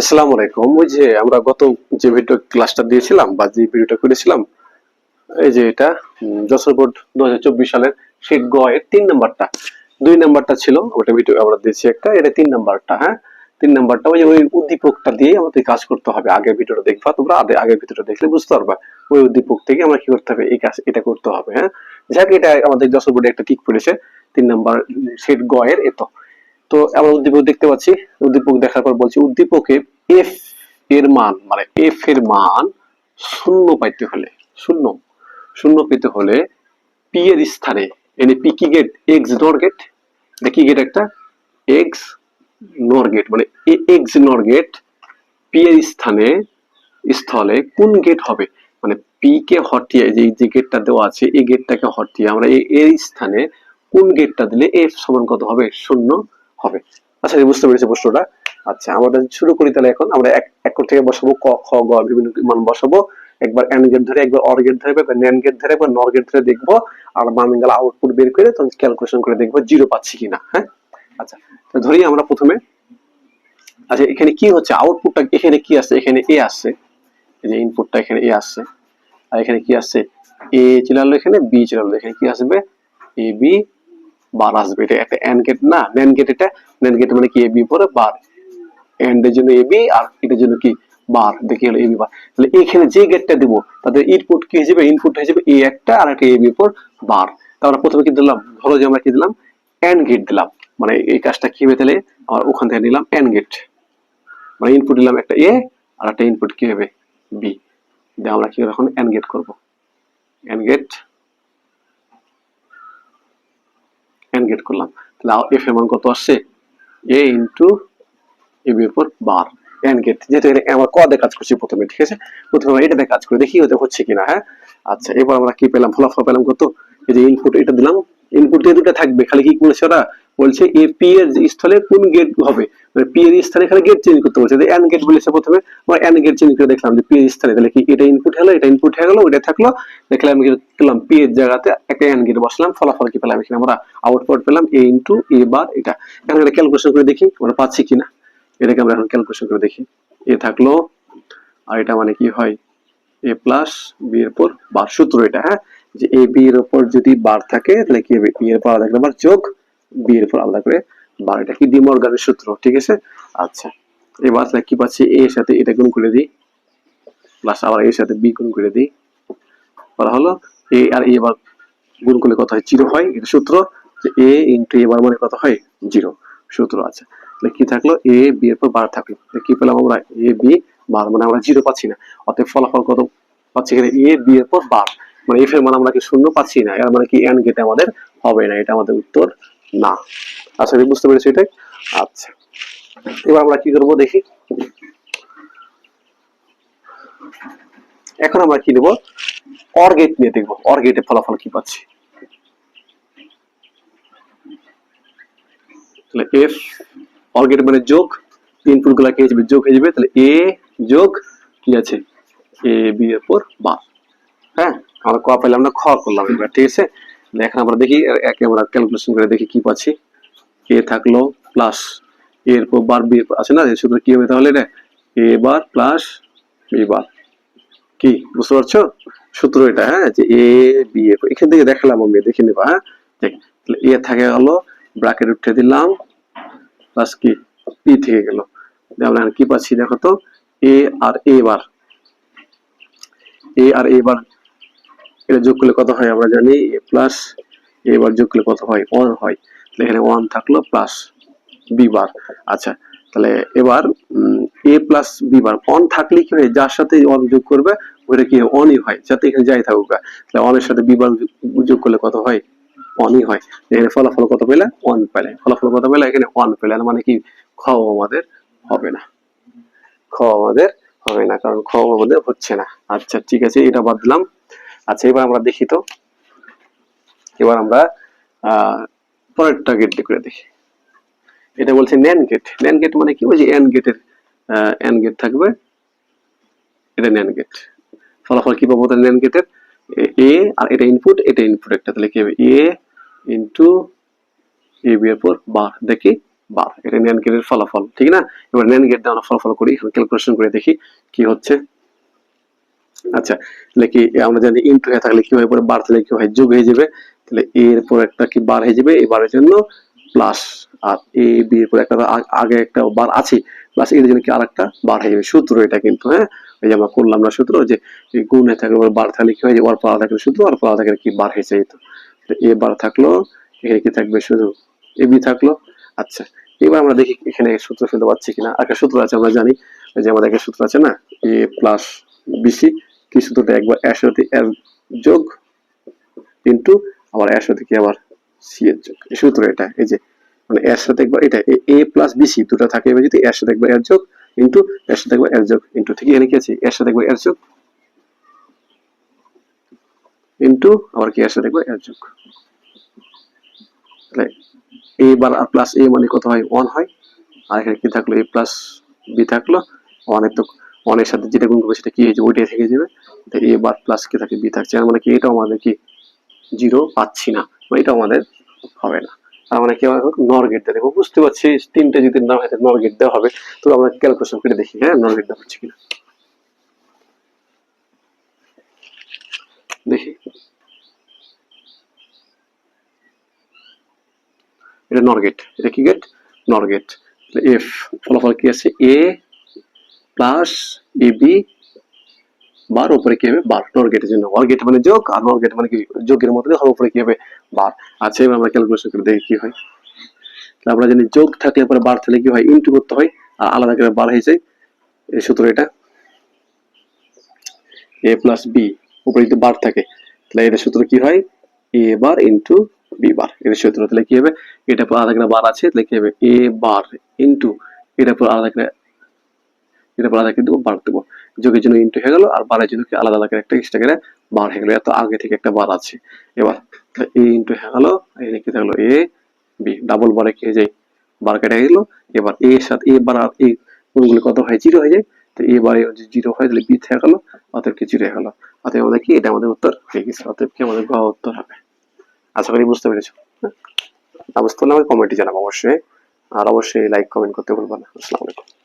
আসসালামু আলাইকুম। ওই যে আমরা গত যে ভিডিও ক্লাসটা দিয়েছিলাম বা যে ভিডিওটা করেছিলাম, এই যে এটা যশোর বোর্ড দু হাজার চব্বিশ সালের শীট গ এর তিন নাম্বারটা। দুই নাম্বারটা ছিল, ওটা ভিডিও আমরা দিয়েছি একটা, এটা তিন নাম্বারটা হ্যাঁ? তিন নাম্বারটা, ওই ওই উদ্দীপকটা দিয়ে আমাদের কাজ করতে হবে। আগের ভিডিওটা দেখবা তোমরা, আগে, আগের ভিডিওটা দেখলে বুঝতে পারবা। ওই উদ্দীপক থেকে আমরা কি করতে হবে, এই কাজ, এটা করতে হবে হ্যাঁ? যাক, এটা আমাদের যশোর বোর্ডে একটা ঠিক পড়েছে, তিন নাম্বার সেট গ এর এত। তো আমরা উদ্দীপক দেখতে পাচ্ছি। উদ্দীপক দেখার পর বলছি, উদ্দীপকে এফ এর মান মানে এফ এর মান শূন্য পাইতে হলে, শূন্য শূন্য পেতে হলে পি এর স্থানে, এনে পি কি গেট এক্স নর গেট দেখি গেট একটা? এক্স নর গেট মানে এক্স নর গেট পি এর স্থানে, স্থলে কোন গেট হবে? মানে পি কে হটিয়ে যে যে গেটটা দেওয়া আছে, এই গেটটাকে হটিয়ে আমরা এই স্থানে কোন গেটটা দিলে এফ সমান কত হবে? শূন্য হবে। আচ্ছা বুঝতে পেরেছি প্রশ্নটা। আচ্ছা আমরা শুরু করি তাহলে এখন আমরা এক এক থেকে বসাবো ক, খ, গ বিভিন্ন মান বসাবো। একবার এন গেট ধরে, একবার অর গেট ধরে, একবার ন্যান গেট ধরে, একবার নর গেট ধরে দেখব। আর মামিঙ্গাল আউটপুট বের করে তখন ক্যালকুলেশন করে দেখব জিরো পাচ্ছি কিনা হ্যাঁ? আচ্ছা ধরি আমরা প্রথমে। আচ্ছা এখানে কি হচ্ছে? আউটপুটটা এখানে কি আছে? এখানে এ আছে। এই যে ইনপুটটা এখানে এ আসছে আর এখানে কি আসছে এ চলে আসলো এখানে বি চলে আসলো এখানে। কি আসবে? এ বি বার আসবে, এটা একটা এন্ড গেট না ন্যান গেট এটা ন্যান গেট মানে কি এ বি পরে বার। এন্ড এর জন্য এ বি আর এটার জন্য কি, বার, দেখি হলো এ বি বার। তাহলে এখানে যে গেটটা দিব, তাদের ইনপুট কি হিসেবে ইনপুট হিসেবে এ একটা আর একটা এ বি পর বার। তারপরে প্রথমে কি দিলাম? ধরো যে আমরা কি দিলাম? এন্ড গেট দিলাম। মানে এই কাজটা কি হবে তাহলে? আমরা ওখান থেকে নিলাম এন্ড গেট মানে ইনপুট দিলাম একটা এ আর একটা ইনপুট কি হবে? বি দিয়ে আমরা কি এখন এন্ড গেট করব। এন্ড গেট এন্ড করলাম। তাহলে এফ এর মান কত আসছে? এ ইন্টু এ বি উপর বার এন গেট যেহেতু এখানে আমরা কদে কাজ করছি প্রথমে, ঠিক আছে? প্রথমে আমরা এটাতে কাজ করি, দেখি ওদের হচ্ছে কিনা হ্যাঁ? আচ্ছা এবার আমরা কি পেলাম? ফলাফল পেলাম কত? এই যে ইনপুট এটা দিলাম ইনপুট দিয়ে দুটো থাকবে। খালি কি বলেছে ওরা? বলছে এ পি এর স্থলে কোন গেট হবে? মানে পি এর স্থানে খালি গেট চেঞ্জ করতে বলছে। এন গেট বলেছে প্রথমে আমরা এন গেট চেঞ্জ করে দেখলাম যে পি এর স্থানে তাহলে কি এটা ইনপুট হলো? এটা ইনপুট হয়ে গেল ওটা থাকল। দেখলাম কি পেলাম পি এর জায়গাতে একটা এন গেট বসলাম, ফলাফল কি পেলাম এখানে? আমরা আউটপুট পেলাম এ ইন্টু এ বার এটা। এখন এটা ক্যালকুলেশন করে দেখি, আমরা পাচ্ছি কিনা? এটাকে আমরা এখন ক্যালকুলেশন করে দেখি। এ থাকল, আর এটা মানে কি হয়? এ প্লাস বি এর উপর বার সূত্র এটা হ্যাঁ? যে এ বি এর উপর যদি বার থাকে, তাহলে কি হবে? এ এর পর আলাদা করে বার যোগ বি এর উপর আলাদা করে বার। এটা কি ডিমর্গানের সূত্র, ঠিক আছে? আচ্ছা এবার তাহলে কি পাচ্ছি? এ এর সাথে এটা গুণ করে দিই। প্লাস আবার এর সাথে বি গুণ করে দিই। করা হলো? এ আর এ বার গুণ করলে কত হয়? জিরো হয়। এটা সূত্র যে এ ইন্টু এ বার মানে কত হয়? জিরো সূত্র আছে। তাহলে কি থাকল? এ বি এর পর বার থাকল। কি পেলাম আমরা? এ বি বার মানে আমরা জিরো পাচ্ছি না। অতএব ফলাফল কত পাচ্ছি এখানে? এ বি এর পর বার। মানে এফ এর মানে আমরা কি শূন্য পাচ্ছি না, এর মানে কি এন গেটে আমাদের হবে না, এটা আমাদের উত্তর না। করি বুঝতে পেরেছি এটাই? আচ্ছা এবার আমরা কি করব দেখি? এখন আমরা কি নেব? অর গেট নিয়ে দেখব অর গেটে ফলাফল কি পাচ্ছি। তাহলে এফ অর গেট মানে যোগ ইনপুটগুলা কি যাবে যোগ হয়ে তাহলে এ যোগ কি আছে? এ বি এর পর বার হ্যাঁ? আমরা ক পেলাম না খ করলাম এবার, ঠিক আছে? এখন আমরা দেখি একে আমরা ক্যালকুলেশন করে দেখি কি পাচ্ছি। এ থাকল প্লাস এর বার বি আছে না শুধু কি হবে তাহলে এটা? A bar plus B bar. কি, বুঝতে পারছ? সূত্র এটা হ্যাঁ? যে এ বি এ এখান থেকে দেখালাম আমি, দেখে নেবা হ্যাঁ? দেখ এ থাকে গেল ব্র্যাকেট উঠে দিলাম প্লাস কি? পি থেকে গেল। আমরা কি পাচ্ছি দেখো তো? এ আর এ বার। এ আর এ বার এটা যোগ করলে কত হয় আমরা জানি? এ প্লাস এ বার যোগ করলে কত হয়? ওয়ান হয়। তাহলে এখানে ওয়ান থাকল প্লাস বি বার আচ্ছা তাহলে এবার A plus B bar on থাকলে কি হয়? যার সাথে অন যোগ করবে, ওইটা কি অনই হয়। যাতে এখানে যাই থাকুক তাহলে অনের সাথে বি বার যোগ করলে কত হয়? অনই হয়। এখানে ফলাফল কত পেলে? ওয়ান পেলে। ফলাফল কত পেলে? এখানে ওয়ান পেলে। মানে কি? খ আমাদের হবে না। খ আমাদের হবে না। কারণ খ আমাদের হচ্ছে না। আচ্ছা ঠিক আছে, এটা বাদ দিলাম। আচ্ছা এবার আমরা দেখি তো। এবার আমরা পরেরটা গেট করে দেখি। এটা বলছে ন্যান গেট ন্যান গেট মানে কি? ওই যে এন গেটের এন গেট থাকবে। এটা ন্যান গেট ফলাফল কি পাবো তাহলে ন্যান গেটের এ আর এটা ইনপুট এটা ইনপুট একটা। তাহলে কি হবে? এ ইন্টু এ বি এর পর বার দেখি বার এটা ন্যান গেটের ফলাফল। ঠিক না? এবার ন্যান গেট দিয়ে আমরা ফলাফল করি। ক্যালকুলেশন করে দেখি কি হচ্ছে। আচ্ছা কি আমরা জানি ইনটু হয়ে থাকলে কি হয় পরে বার থাকলে কি হয় যোগ হয়ে যাবে? তাহলে এ এর পর একটা কি বার হয়ে যাবে? এই বারের জন্য প্লাস আর এ বি এর পর একটা আগে একটা বার আছে প্লাস এর জন্য কি আরেকটা বার হয়ে যাবে? সূত্র এটা কিন্তু হ্যাঁ? এই যে আমরা করলাম না সূত্র, যে গুণ হয়ে থাকলে বার থাকলে কি হয় যে ওর পর থাকলে সূত্র আর পর থাকলে কি বার হয়ে যেত এ বার থাকল, এখানে কি থাকবে শুধু এ বি থাকল? আচ্ছা এবার আমরা দেখি এখানে সূত্র ফেলতে পারছি কিনা। একটা সূত্র আছে, আমরা জানি যে আমাদের একটা সূত্র আছে না? এ প্লাস বিসি কি সূত্রটা একবার এর এর যোগ ইন্টু আবার এর কি আবার সি এর যোগ। এই সূত্র এটা, এই যে মানে এর সাথে একবার এটা, এ প্লাস বিসি দুটো থাকে, এবার যদি এর সাথে একবার এর যোগ ইন্টু এর সাথে একবার এর যোগ ইন্টু ঠিক এখানে কি আছে? এর সাথে একবার এর যোগ ইন্টু আবার কি এর সাথে একবার এর যোগ। এ বার আর প্লাস এ মানে কত হয়? ওয়ান হয়। আর এখানে কি থাকল? এ প্লাস বি থাকল। ওয়ানের তো ওয়ানের সাথে যেটা গুণ করবে সেটা কি হয়ে যাবে ওইটাই থেকে যাবে। এ বার প্লাস কি থাকে বি থাকছে। মানে কি, এটাও আমাদের কি জিরো পাচ্ছি না, বা এটাও আমাদের হবে না। তার মানে কি আমাদের নর গেট দেখব বুঝতে পারছি, তিনটে যদি না হয় নর গেট দেওয়া হবে। তো আমরা ক্যালকুলেশন করে দেখি হ্যাঁ নর গেট দেওয়া হচ্ছে কিনা। দেখি। এটা নর গেট এটা কি গেট নর গেট এফ ফলাফল কি আছে? এ প্লাস এ বি বার উপরে কি হবে? বার। নর গেটের জন্য। অর গেট মানে যোগ, আর নর গেট মানে কি? যোগের মধ্যে হর উপরে কি হবে? বার। আচ্ছা এবার আমরা ক্যালকুলেশন করে দেখি কি হয়। আমরা জানি যোগ থাকলে পরে বার থাকলে কি হয়? ইনটু করতে হয়। আর আলাদা করে বার হয়ে যায় এই সূত্র এটা। এ প্লাস বি উপরে যদি বার থাকে, তাহলে এটা সূত্র কি হয়? A bar into B bar. এর সূত্র তাহলে কি হবে? এটা পর আলাদা করে বার আছে, তাহলে কি হবে? এ বার ইনটু এটা পর আলাদা করে আলাদা করে দেবো বার দেবো যোগের জন্য ইন্টু হয়ে গেল আর বারের জন্য কি আলাদা আলাদা একটা এক্সট্রা করে বার হয়ে গেলো। এত আগে থেকে একটা বার আছে। এবার এ ইন্টু হয়ে গেল এখানে কি থাকল এ বি ডাবল বারে হয়ে যায়? বার কেটে গেল। এবার এ এর সাথে এ বার আর এই কোনগুলো কত হয়? জিরো হয়ে যায়। তো এ বারে জিরো হয়, তাহলে বি থেকে গেল, অতএব কি জিরো হয়ে গেল? অতএব আমাদের কি? এটা আমাদের উত্তর হয়ে গেছে। অতএব কি আমাদের গ উত্তর হবে? আশা করি বুঝতে পেরেছ? না বুঝতে পারলে আমাকে কমেন্টে জানাব অবশ্যই। আর অবশ্যই লাইক কমেন্ট করতে ভুলবা না। আসসালামু আলাইকুম।